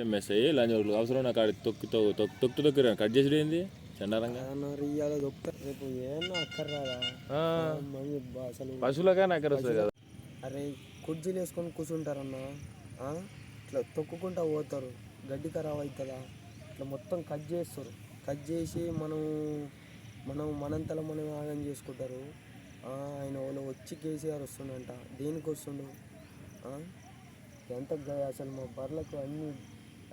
ఏం మెస్ అయ్యి లంచ్ అవసరం నాకు కాడ తొక్కి తొక్కు తొక్కు తొక్కు తొక్కి కట్ చేసి ఏంది? చండాలంగా నాకు వస్తుంది కదా. అరే కుర్చీలు వేసుకొని కూర్చుంటారన్న? ఇట్లా తొక్కుకుంటా పోతారు. గడ్డి ఖరాబ్ అవుతుందా ఇట్లా మొత్తం కట్ చేస్తారు. కట్ చేసి మనం మనం మనంతలో మనం ఆగం చేసుకుంటారు. ఆయన వాళ్ళు వచ్చి కేసీఆర్ వస్తుండంట. దేనికి వస్తుండు? ఎంత అసలు మా బర్లకు అన్ని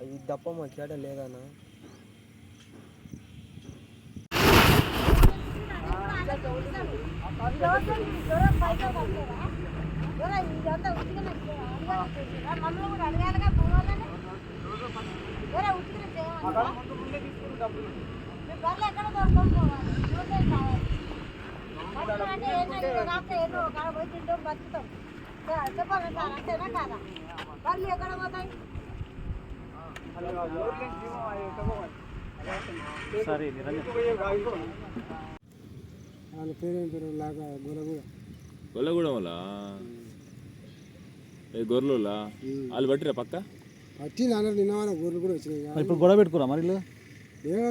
అది తప్ప మా కేట లేదన్నా. చెప్పాలి సార్ అంతేనా కాదా? బర్రెలు ఎక్కడ పోతాయి? వాళ్ళ పేరు పేరు? లాగా గొలగూడ గొల్లగూడెం. వల్ల ఏ గొర్రెలులా? వాళ్ళు పట్టిరా పక్క? వచ్చి నాన్న నిన్న వాళ్ళ గొర్రెలు కూడా వచ్చినాయి ఇప్పుడు గొడవ పెట్టుకురా మరి? ఏమో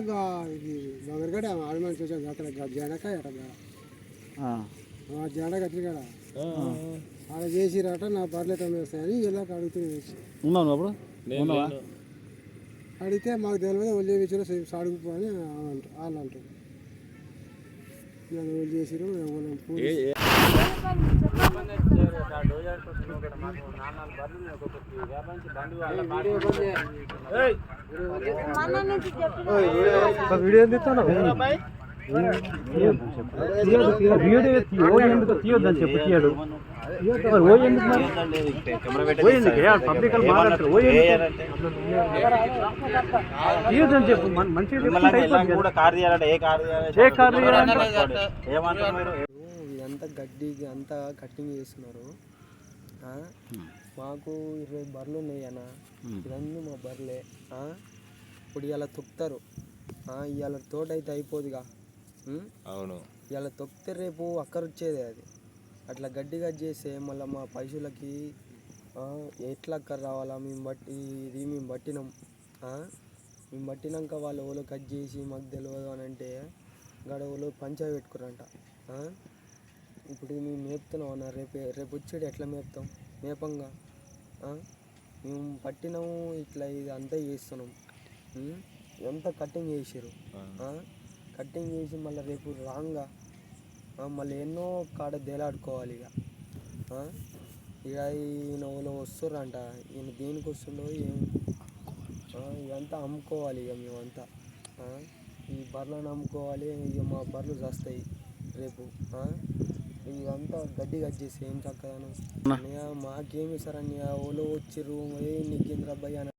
ఇది బగరగడ ఆడమని చూసాం అక్కడ ఆ. ఆ జెండా కట్టిన ఆ, ఆడ చేసిరట నా తొమ్మిది వస్తాయని ఇలా అడుగుతుంది ఉన్నావు నువ్వు అప్పుడు. అడిగితే మాకు తెలియదు వాళ్ళు చేసిరో సాడుకుపో అని అంటారు వాళ్ళు అంటారు. వాళ్ళు చేసిరు వీడియో తీస్తాను అంత తీయో ఎందుకు తీయొద్దని చెప్పు తీయడు ఓ ఎందుకు మరి ఓ ఎందుకు పబ్లిక్ మాట్లాడతారు ఓ తీయొద్దని చెప్పు మన కార్ తీయాలంటే ఏ కార్ ఏ కార్ ఏమంటారు ఇదంతా గడ్డి అంతా కట్టింగ్ చేస్తున్నారు మాకు ఇరవై బర్రెలు ఉన్నాయి అన్న ఇవన్నీ మా బర్రెలే. ఇప్పుడు ఇలా తొక్కుతారు. ఇవాళ తోట అయితే అయిపోదుగా. అవును. ఇలా తొక్కితే రేపు అక్కర వచ్చేది అది. అట్లా గడ్డి కట్ చేస్తే మళ్ళీ మా పశువులకి ఆ, ఎట్లా అక్కర రావాలా? మేము బట్టి ఇది మేము పట్టినాం? మేము పట్టినాక వాళ్ళు ఓలో కట్ చేసి మాకు తెలియదు అని అంటే గడవలో పంచా పెట్టుకురంట? ఇప్పుడు మేము మేపుతున్నాం అన్న రేపు రేపు వచ్చేది ఎట్లా మేపుతాం? మేపంగా? మేము పట్టినాము ఇట్లా ఇది అంతా చేస్తున్నాం? ఇదంతా కటింగ్ చేసారు కటింగ్ చేసి మళ్ళీ రేపు రాంగా మళ్ళీ ఎన్నో కాడ దేలాడుకోవాలి ఇక? ఇక ఈయన వాళ్ళు వస్తుర్రంట ఈయన దేనికి వస్తుండో ఏం ఇదంతా అమ్ముకోవాలి ఇక మేమంతా? ఈ బర్రెలను అమ్ముకోవాలి ఇక మా బర్రెలు చేస్తాయి రేపు? ఇదంతా గడ్డి చేసి ఏం చక్కదాను మాకేమి సార్ అన్నయ్య ఓలో వచ్చిర్రు ఏ నీకేంద్ర అబ్బాయి అని